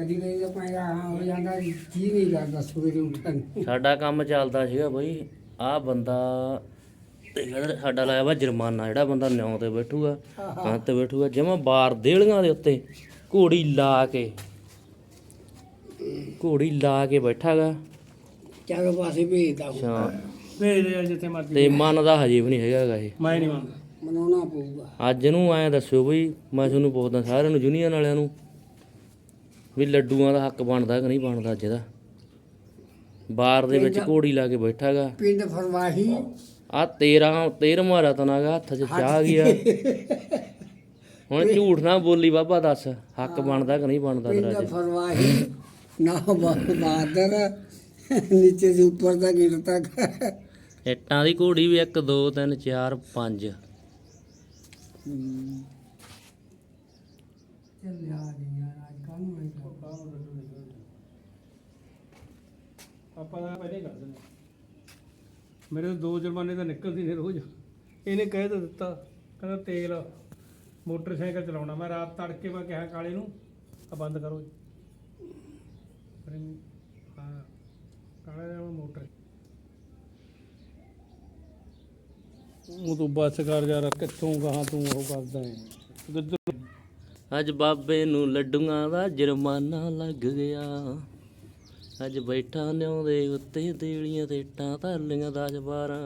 ਕਦੀ ਕਦੀ ਤਾਂ ਪੈਂਦਾ ਹਾਂ ਹੋ ਜਾਂਦਾ ਜੀ ਨਹੀਂ ਕਰਦਾ ਸਵੇਰੇ ਉੱਠਣ ਨੂੰ। ਸਾਡਾ ਕੰਮ ਚੱਲਦਾ ਸੀਗਾ ਬਈ ਆਹ ਬੰਦਾ ਤੇ ਜਿਹੜਾ ਸਾਡਾ ਲਾਇਆ ਵਾ ਜੁਰਮਾਨਾ ਜਿਹੜਾ ਬੰਦਾ ਨਿਉ ਤੇ ਬੈਠੂਗਾ ਹਾਂ ਤੇ ਬੈਠੂਗਾ ਜਿਵੇਂ ਬਾਰ ਦੇਲੀਆਂ ਦੇ ਉੱਤੇ ਘੋੜੀ ਲਾ ਕੇ ਘੋੜੀ ਲਾ ਕੇ ਬੈਠਾਗਾ। ਚਾਰੇ ਪਾਸੇ ਭੇਜਦਾ। ਅੱਛਾ। ਭੇਜ ਦੇ ਜਿੱਥੇ ਮਰਜ਼ੀ ਤੇ ਮੰਨਦਾ ਹਜੇ ਵੀ ਨਹੀਂ ਹੈਗਾ ਇਹ। ਮੈਂ ਨਹੀਂ ਮੰਨਦਾ। ਮਨਾਉਣਾ ਪਊਗਾ। ਅੱਜ ਨੂੰ ਐਂ ਦੱਸਿਓ ਬਈ ਮੈਂ ਤੁਹਾਨੂੰ ਪੁੱਛਦਾ ਸਾਰਿਆਂ ਨੂੰ ਯੂਨੀਅਨ ਵਾਲਿਆਂ ਨੂੰ ਵੀ ਲੱਡੂਆਂ ਦਾ ਹੱਕ ਬਣਦਾ ਕਿ ਨਹੀਂ ਬਣਦਾ ਅੱਜ ਦਾ ਬਾਰ ਦੇ ਵਿੱਚ ਘੋੜੀ ਲਾ ਕੇ ਬੈਠਾਗਾ। ਪਿੰਡ ਫਰਮਾਹੀ। ਆ 13 13ਵਾਂ ਰਤਨ ਆਗਾ ਹੱਥ 'ਚ ਚਾਹ ਗਿਆ ਹੁਣ ਝੂਠ ਨਾ ਬੋਲੀ ਬਾਬਾ ਦੱਸ ਹੱਕ ਬਣਦਾ ਕਿ ਨਹੀਂ ਬਣਦਾ ਪਿੰਡ ਫਰਮਾਹੀ ਨਾ ਬਹਾਦਰ ਨੀਚੇ ਦੇ ਉੱਪਰ ਦਾ ਗਿਰਤਾ ਇੱਟਾਂ ਦੀ ਘੋੜੀ ਵੀ 1 2 3 4 5 ਆਪਾਂ ਤਾਂ ਪਹਿਲੇ ਹੀ ਕਰ ਦਿੰਦੇ ਮੇਰੇ ਤੋਂ ਦੋ ਜੁਰਮਾਨੇ ਤਾਂ ਨਿਕਲਦੀ ਨੇ ਰੋਜ਼। ਇਹਨੇ ਕਹਿ ਤਾਂ ਦਿੱਤਾ, ਕਹਿੰਦਾ ਤੇਲ ਮੋਟਰਸਾਈਕਲ ਚਲਾਉਣਾ। ਮੈਂ ਰਾਤ ਤੜਕੇ ਮੈਂ ਕਿਹਾ ਕਾਲੇ ਨੂੰ, ਆ ਬੰਦ ਕਰੋ ਪਰ ਇਹ- ਹਾਂ, ਕਾਲੇ ਦਾ ਮੋਟਰ ਉਹ ਤੂੰ ਬੱਸ ਕਰ ਜਾ ਕਿੱਥੋਂ ਕਹਾਂ ਤੂੰ ਉਹ ਕਰਦਾ ਹੈ? ਕਿੱਧਰ ਅੱਜ ਬਾਬੇ ਨੂੰ ਲੱਡੂਆਂ ਦਾ ਜੁਰਮਾਨਾ ਲੱਗ ਗਿਆ। ਅੱਜ ਬੈਠਾ ਨਿਉਂਦੇ ਉੱਤੇ ਦੇਲੀਆਂ ਤੇ ਇੱਟਾਂ ਧਰਲੀਆਂ 10 12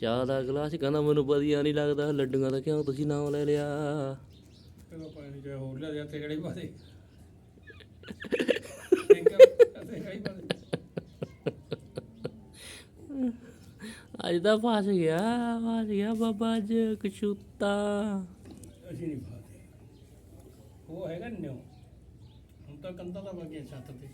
ਚਾਹ ਦਾ ਗਲਾਸ ਕਹਿੰਦਾ ਮੈਨੂੰ ਵਧੀਆ ਨਹੀਂ ਲੱਗਦਾ ਲੱਡੂਆਂ ਦਾ ਕਿਉਂ ਤੁਸੀਂ ਨਾਮ ਲੈ ਲਿਆ? ਚਲੋ ਪਾਣੀ ਜੇ ਹੋਰ ਲਿਆ ਜਾਂ ਤੇ ਕਿਹੜੀ ਪਾਸੇ ਅੱਜ ਤਾਂ ਫਸ ਗਿਆ ਫਸ ਗਿਆ ਬਾਬਾ ਅੱਜ ਕਸ਼ੂਤਾ ਅਸੀਂ ਨਹੀਂ ਉਹ ਹੈਗਾ ਨਿਓ ਹੁਣ ਤਾਂ ਕੰਦਾ ਦਾ ਵਗੇ ਛੱਤ ਤੇ।